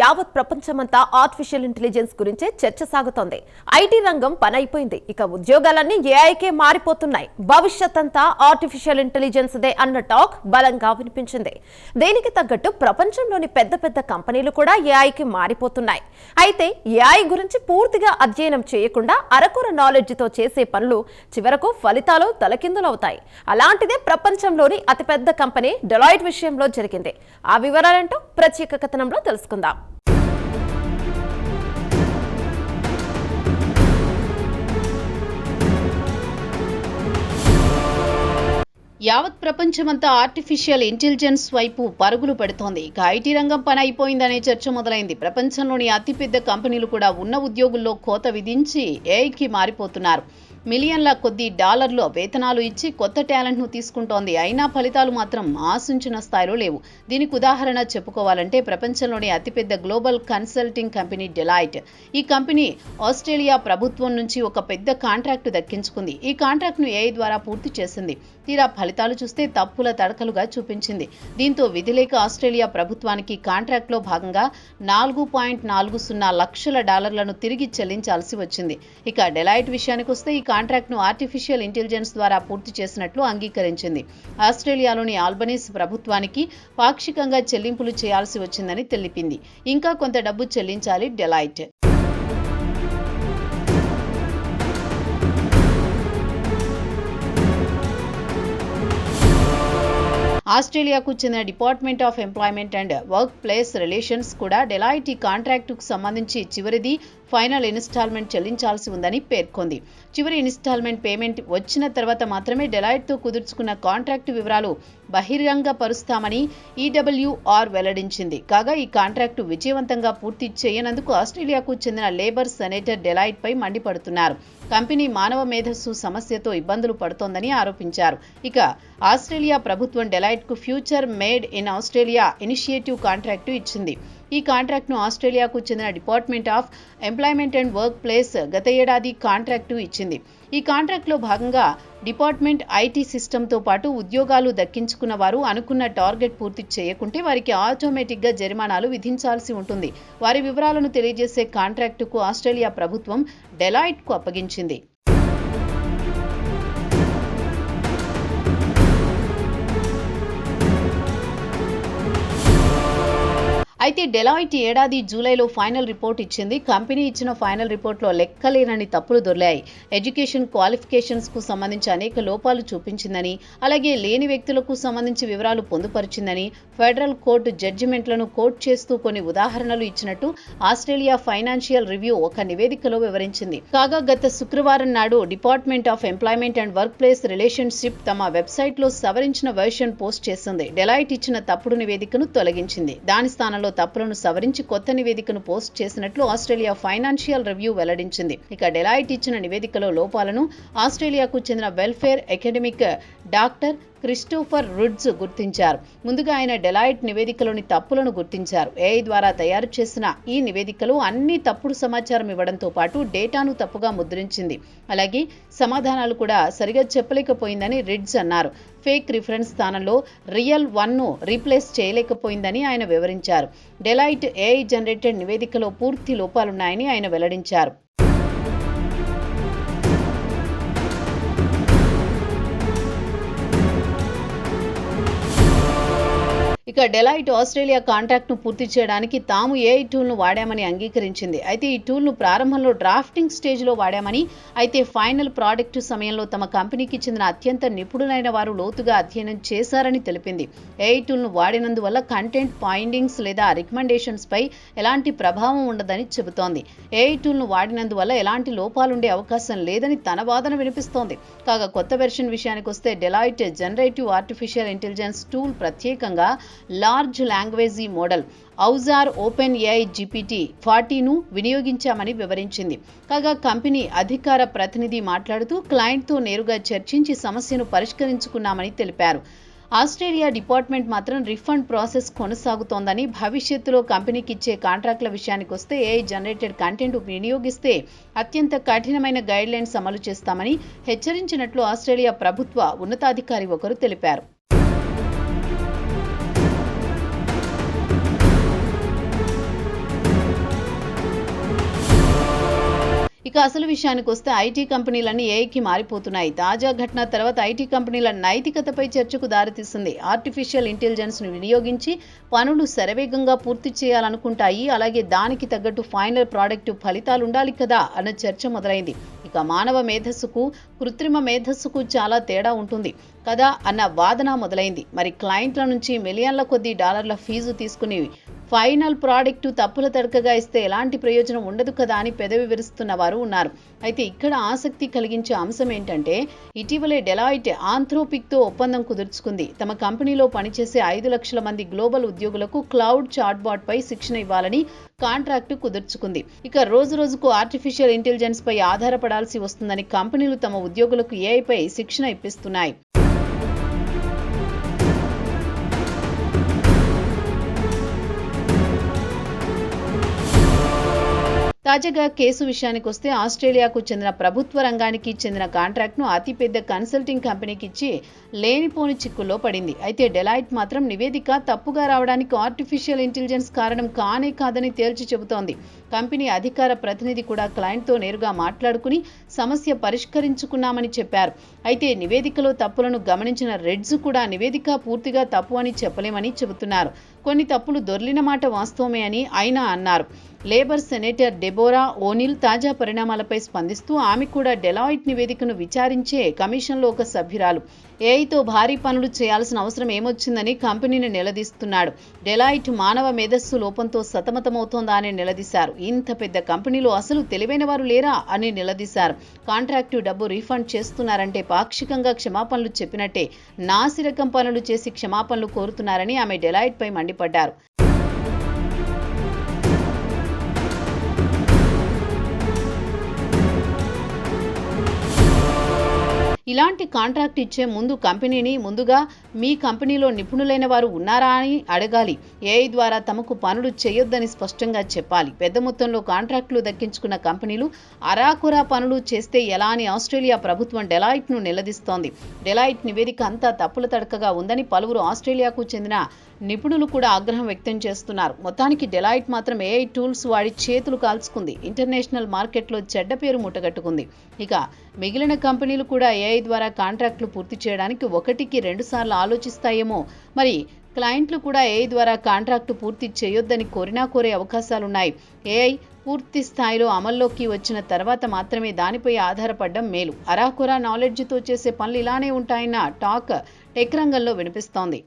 యావత్ ప్రపంచమంతా artificial intelligence గురించే చర్చ సాగుతోంది. ఐటీ రంగం పని అయిపోయింది ఇక ఉద్యోగాలన్నీ ఏఐకే మారిపోతున్నాయి. భవిష్యత్ అంతా ఆర్టిఫిషియల్ ఇంటెలిజెన్స్ దే అన్న టాక్ బలంగా వినిపించింది. దీనికి తగ్గట్టు ప్రపంచంలోని పెద్ద పెద్ద కంపెనీలు కూడా ఏఐకి మారిపోతున్నాయి. అయితే ఏఐ గురించి పూర్తిగా అధ్యయనం చేయకుండా అరకొర నాలెడ్జ్తో చేసే పనులు చివరకు ఫలితాలు తలకిందులవుతాయి. అలాంటిదే ప్రపంచంలోని అతిపెద్ద కంపెనీ డెలాయిట్ విషయంలో జరిగింది. ఆ వివరాలంటూ ప్రత్యేక కథనంలో తెలుసుకుందాం. యావత్ ప్రపంచమంతా ఆర్టిఫిషియల్ ఇంటెలిజెన్స్ వైపు పరుగులు పెడుతోంది. ఇక ఐటీ రంగం పని అయిపోయిందనే చర్చ మొదలైంది. ప్రపంచంలోని అతిపెద్ద కంపెనీలు కూడా ఉన్న ఉద్యోగుల్లో కోత విధించి ఏఐకి మారిపోతున్నారు. మిలియన్ల కొద్ది డాలర్లు వేతనాలు ఇచ్చి కొత్త టాలెంట్ను తీసుకుంటోంది. అయినా ఫలితాలు మాత్రం ఆశించిన స్థాయిలో లేవు. దీనికి ఉదాహరణ చెప్పుకోవాలంటే ప్రపంచంలోని అతిపెద్ద గ్లోబల్ కన్సల్టింగ్ కంపెనీ డెలాయిట్. ఈ కంపెనీ ఆస్ట్రేలియా ప్రభుత్వం నుంచి ఒక పెద్ద కాంట్రాక్టు దక్కించుకుంది. ఈ కాంట్రాక్ట్ను ఏఐ ద్వారా పూర్తి చేసింది. తీరా ఫలితాలు చూస్తే తప్పుల తడకలుగా చూపించింది. దీంతో విధిలేక ఆస్ట్రేలియా ప్రభుత్వానికి కాంట్రాక్ట్లో భాగంగా నాలుగు పాయింట్ నాలుగు సున్నా లక్షల డాలర్లను తిరిగి చెల్లించాల్సి వచ్చింది. ఇక డెలాయిట్ విషయానికి వస్తే ఈ కాంట్రాక్ట్ను ఆర్టిఫిషియల్ ఇంటెలిజెన్స్ ద్వారా పూర్తి చేసినట్లు అంగీకరించింది. ఆస్ట్రేలియాలోని ఆల్బనీస్ ప్రభుత్వానికి పాక్షికంగా చెల్లింపులు చేయాల్సి వచ్చిందని తెలిపింది. ఇంకా కొంత డబ్బు చెల్లించాలి డెలైట్ ఆస్ట్రేలియాకు చెందిన department of employment and workplace relations కూడా డెలాయిట్ ఈ కాంట్రాక్టుకు సంబంధించి చివరిది ఫైనల్ ఇన్స్టాల్మెంట్ చెల్లించాల్సి ఉందని పేర్కొంది. చివరి ఇన్స్టాల్మెంట్ పేమెంట్ వచ్చిన తర్వాత మాత్రమే డెలాయిట్తో కుదుర్చుకున్న కాంట్రాక్టు వివరాలు బహిరంగ పరుస్తామని ఈడబ్ల్యూఆర్ వెల్లడించింది. కాగా ఈ కాంట్రాక్టు విజయవంతంగా పూర్తి చేయనందుకు ఆస్ట్రేలియాకు చెందిన లేబర్ సెనేటర్ డెలాయిట్ పై మండిపడుతున్నారు. కంపెనీ మానవ మేధస్సు సమస్యతో ఇబ్బందులు పడుతోందని ఆరోపించారు. ఇక ఆస్ట్రేలియా ప్రభుత్వం Deloitte సైట్కు future made in Australia initiative contract ఇచ్చింది. ఈ కాంట్రాక్ట్ను ఆస్ట్రేలియాకు చెందిన department of employment and workplace గత ఏడాది కాంట్రాక్టు ఇచ్చింది. ఈ కాంట్రాక్ట్లో భాగంగా డిపార్ట్మెంట్ ఐటీ సిస్టంతో పాటు ఉద్యోగాలు దక్కించుకున్న వారు అనుకున్న టార్గెట్ పూర్తి చేయకుంటే వారికి ఆటోమేటిక్గా జరిమానాలు విధించాల్సి ఉంటుంది. వారి వివరాలను తెలియజేసే కాంట్రాక్టుకు ఆస్ట్రేలియా ప్రభుత్వం డెలాయిట్కు అప్పగించింది. అయితే డెలాయిట్ ఏడాది జూలైలో ఫైనల్ రిపోర్ట్ ఇచ్చింది. కంపెనీ ఇచ్చిన ఫైనల్ రిపోర్ట్లో లెక్కలేనని తప్పులు దొర్లాయి. ఎడ్యుకేషన్ క్వాలిఫికేషన్స్కు సంబంధించి అనేక లోపాలు చూపించిందని అలాగే లేని వ్యక్తులకు సంబంధించి వివరాలు పొందుపరిచిందని ఫెడరల్ కోర్టు జడ్జిమెంట్లను కోట్ చేస్తూ కొన్ని ఉదాహరణలు ఇచ్చినట్టు ఆస్ట్రేలియా ఫైనాన్షియల్ రివ్యూ ఒక నివేదికలో వివరించింది. కాగా గత శుక్రవారం నాడు department of employment and workplace relationship తమ వెబ్సైట్లో సవరించిన వెర్షన్ పోస్ట్ చేసింది. డెలాయిట్ ఇచ్చిన తప్పుడు నివేదికను తొలగించింది. దాని స్థానంలో తప్పులను సవరించి కొత్త నివేదికను పోస్ట్ చేసినట్లు ఆస్ట్రేలియా ఫైనాన్షియల్ రివ్యూ వెల్లడించింది. ఇక డెలాయిట్ ఇచ్చిన నివేదికలో లోపాలను ఆస్ట్రేలియాకు చెందిన welfare academic doctor Christopher Rudge గుర్తించారు. ముందుగా ఆయన డెలాయిట్ నివేదికలోని తప్పులను గుర్తించారు. ఏఐ ద్వారా తయారు చేసిన ఈ నివేదికలో అన్ని తప్పుడు సమాచారం ఇవ్వడంతో పాటు డేటాను తప్పుగా ముద్రించింది. అలాగే సమాధానాలు కూడా సరిగా చెప్పలేకపోయిందని రిడ్జ్ అన్నారు. ఫేక్ రిఫరెన్స్ స్థానంలో రియల్ వన్ను రీప్లేస్ చేయలేకపోయిందని ఆయన వివరించారు. డెలాయిట్ ఏఐ జనరేటెడ్ నివేదికలో పూర్తి లోపాలున్నాయని ఆయన వెల్లడించారు. ఇక డెలాయిట్ ఆస్ట్రేలియా కాంట్రాక్ట్ను పూర్తి చేయడానికి తాము ఏఐ టూల్ను వాడామని అంగీకరించింది. అయితే ఈ టూల్ను ప్రారంభంలో డ్రాఫ్టింగ్ స్టేజ్లో వాడామని అయితే ఫైనల్ ప్రాడక్ట్ సమయంలో తమ కంపెనీకి చెందిన అత్యంత నిపుణులైన వారు లోతుగా అధ్యయనం చేశారని తెలిపింది. ఏఐ టూల్ను వాడినందువల్ల కంటెంట్ ఫైండింగ్స్ లేదా రికమెండేషన్స్పై ఎలాంటి ప్రభావం ఉండదని చెబుతోంది. ఏఐ టూల్ను వాడినందువల్ల ఎలాంటి లోపాలుండే అవకాశం లేదని తన వాదన వినిపిస్తోంది. కాగా కొత్త వెర్షన్ విషయానికి వస్తే Deloitte generative artificial intelligence tool ప్రత్యేకంగా large language model. Azure open AI GPT ఫార్టీను వినియోగించామని వివరించింది. కాగా కంపెనీ అధికార ప్రతినిధి మాట్లాడుతూ క్లయింట్తో నేరుగా చర్చించి సమస్యను పరిష్కరించుకున్నామని తెలిపారు. ఆస్ట్రేలియా డిపార్ట్మెంట్ మాత్రం రిఫండ్ ప్రాసెస్ కొనసాగుతోందని భవిష్యత్తులో కంపెనీకి ఇచ్చే కాంట్రాక్టుల విషయానికి వస్తే ఏఐ జనరేటెడ్ కంటెంట్ వినియోగిస్తే అత్యంత కఠినమైన గైడ్లైన్స్ అమలు చేస్తామని హెచ్చరించినట్లు ఆస్ట్రేలియా ప్రభుత్వ ఉన్నతాధికారి ఒకరు తెలిపారు. ఇక అసలు విషయానికి వస్తే ఐటీ కంపెనీలన్నీ ఏఐకి మారిపోతున్నాయి. తాజా ఘటన తర్వాత ఐటీ కంపెనీల నైతికతపై చర్చకు దారితీస్తుంది ఆర్టిఫిషియల్ ఇంటెలిజెన్స్ను వినియోగించి పనులు శరవేగంగా పూర్తి చేయాలనుకుంటాయి. అలాగే దానికి తగ్గట్టు ఫైనల్ ప్రోడక్ట్ ఫలితాలు ఉండాలి కదా అన్న చర్చ మొదలైంది. ఇక మానవ మేధస్సుకు కృత్రిమ మేధస్సుకు చాలా తేడా ఉంటుంది కదా అన్న వాదన మొదలైంది. మరి క్లయింట్ల నుంచి మిలియన్ల కొద్ది డాలర్ల ఫీజు తీసుకుని ఫైనల్ ప్రోడక్ట్ తప్పుల తడకగా ఇస్తే ఎలాంటి ప్రయోజనం ఉండదు కదా అని పెదవి విరుస్తున్న వారు ఉన్నారు. అయితే ఇక్కడ ఆసక్తి కలిగించే అంశం ఏంటంటే ఇటీవలే డెలాయిట్ ఆంథ్రోపిక్తో ఒప్పందం కుదుర్చుకుంది. తమ కంపెనీలో పనిచేసే ఐదు లక్షల మంది గ్లోబల్ ఉద్యోగులకు క్లౌడ్ చాట్బాట్ పై శిక్షణ ఇవ్వాలని కాంట్రాక్టు కుదుర్చుకుంది. ఇక రోజు రోజుకు ఆర్టిఫిషియల్ ఇంటెలిజెన్స్ పై ఆధారపడాల్సి వస్తుందని కంపెనీలు తమ ఉద్యోగులకు ఏఐపై శిక్షణ ఇప్పిస్తున్నాయి. తాజాగా కేసు విషయానికి వస్తే ఆస్ట్రేలియాకు చెందిన ప్రభుత్వ రంగానికి చెందిన కాంట్రాక్ట్ను అతిపెద్ద కన్సల్టింగ్ కంపెనీకి ఇచ్చి లేనిపోని చిక్కుల్లో పడింది. అయితే డెలాయిట్ మాత్రం నివేదిక తప్పుగా రావడానికి ఆర్టిఫిషియల్ ఇంటెలిజెన్స్ కారణం కానే కాదని తేల్చి చెబుతోంది. కంపెనీ అధికార ప్రతినిధి కూడా క్లయింట్తో నేరుగా మాట్లాడుకుని సమస్య పరిష్కరించుకున్నామని చెప్పారు. అయితే నివేదికలో తప్పులను గమనించిన రెడ్స్ కూడా నివేదిక పూర్తిగా తప్పు అని చెప్పలేమని చెబుతున్నారు. కొన్ని తప్పులు దొర్లిన మాట వాస్తవమే అని ఆయన అన్నారు. లేబర్ సెనేటర్ డెబోరా ఓనిల్ తాజా పరిణామాలపై స్పందిస్తూ ఆమె కూడా డెలాయిట్ నివేదికను విచారించే కమిషన్లో ఒక సభ్యురాలు. ఏఐతో భారీ పనులు చేయాల్సిన అవసరం ఏమొచ్చిందని కంపెనీని నిలదీస్తున్నాడు. డెలాయిట్ మానవ మేధస్సు లోపంతో సతమతమవుతోందా అని నిలదీశారు. ఇంత పెద్ద కంపెనీలో అసలు తెలివైన వారు లేరా అని నిలదీశారు. కాంట్రాక్టు డబ్బు రీఫండ్ చేస్తున్నారంటే పాక్షికంగా క్షమాపణలు చెప్పినట్టే నాసిరకం పనులు చేసి క్షమాపణలు కోరుతున్నారని ఆమె డెలాయిట్ పై మండిపడ్డారు. ఇలాంటి కాంట్రాక్ట్ ఇచ్చే ముందు కంపెనీని ముందుగా మీ కంపెనీలో నిపుణులైన వారు ఉన్నారా అని అడగాలి. ఏఐ ద్వారా తమకు పనులు చేయొద్దని స్పష్టంగా చెప్పాలి. పెద్ద మొత్తంలో కాంట్రాక్టులు దక్కించుకున్న కంపెనీలు అరాకురా పనులు చేస్తే ఎలా అని ఆస్ట్రేలియా ప్రభుత్వం డెలాయిట్ను నిలదీస్తోంది. డెలాయిట్ నివేదిక అంతా తప్పుల తడకగా ఉందని పలువురు ఆస్ట్రేలియాకు చెందిన నిపుణులు కూడా ఆగ్రహం వ్యక్తం చేస్తున్నారు. మొత్తానికి డెలాయిట్ మాత్రం ఏఐ టూల్స్ వాడి చేతులు కాల్చుకుంది. ఇంటర్నేషనల్ మార్కెట్లో చెడ్డ పేరు ముట్టగట్టుకుంది ఇక మిగిలిన కంపెనీలు కూడా ఏఐ ద్వారా కాంట్రాక్టులు పూర్తి చేయడానికి ఒకటికి రెండు సార్లు ఆలోచిస్తాయేమో. మరి క్లయింట్లు కూడా ఏఐ ద్వారా కాంట్రాక్టు పూర్తి చేయొద్దని కోరినా కోరే అవకాశాలున్నాయి. ఏఐ పూర్తి స్థాయిలో అమల్లోకి వచ్చిన తర్వాత మాత్రమే దానిపై ఆధారపడడం మేలు. అరాకొరా నాలెడ్జ్తో చేసే పనులు ఇలానే ఉంటాయన్న టాక్ టెక్ రంగంలో వినిపిస్తోంది.